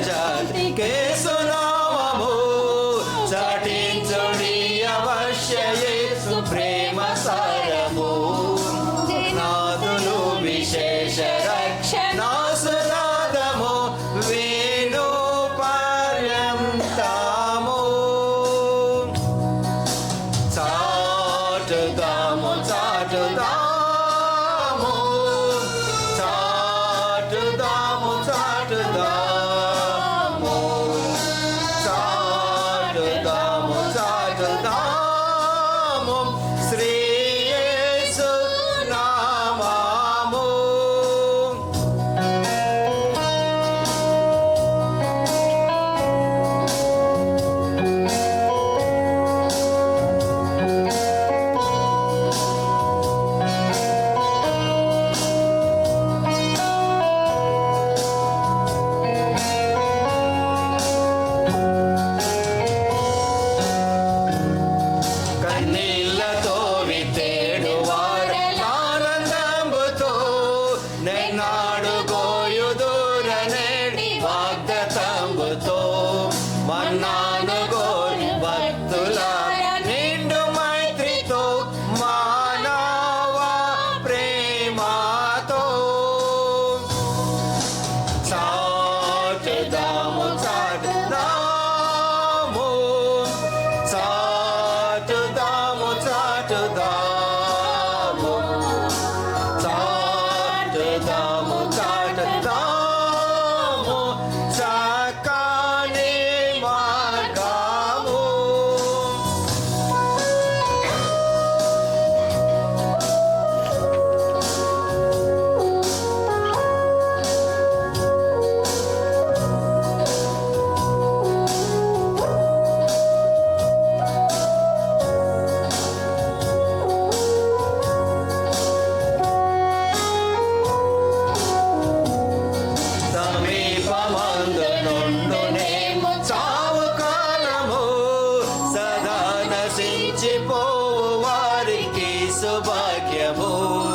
జగజాత్ కేసునామము చాటించుడి అవశ్యయే సుప్రే que é amor.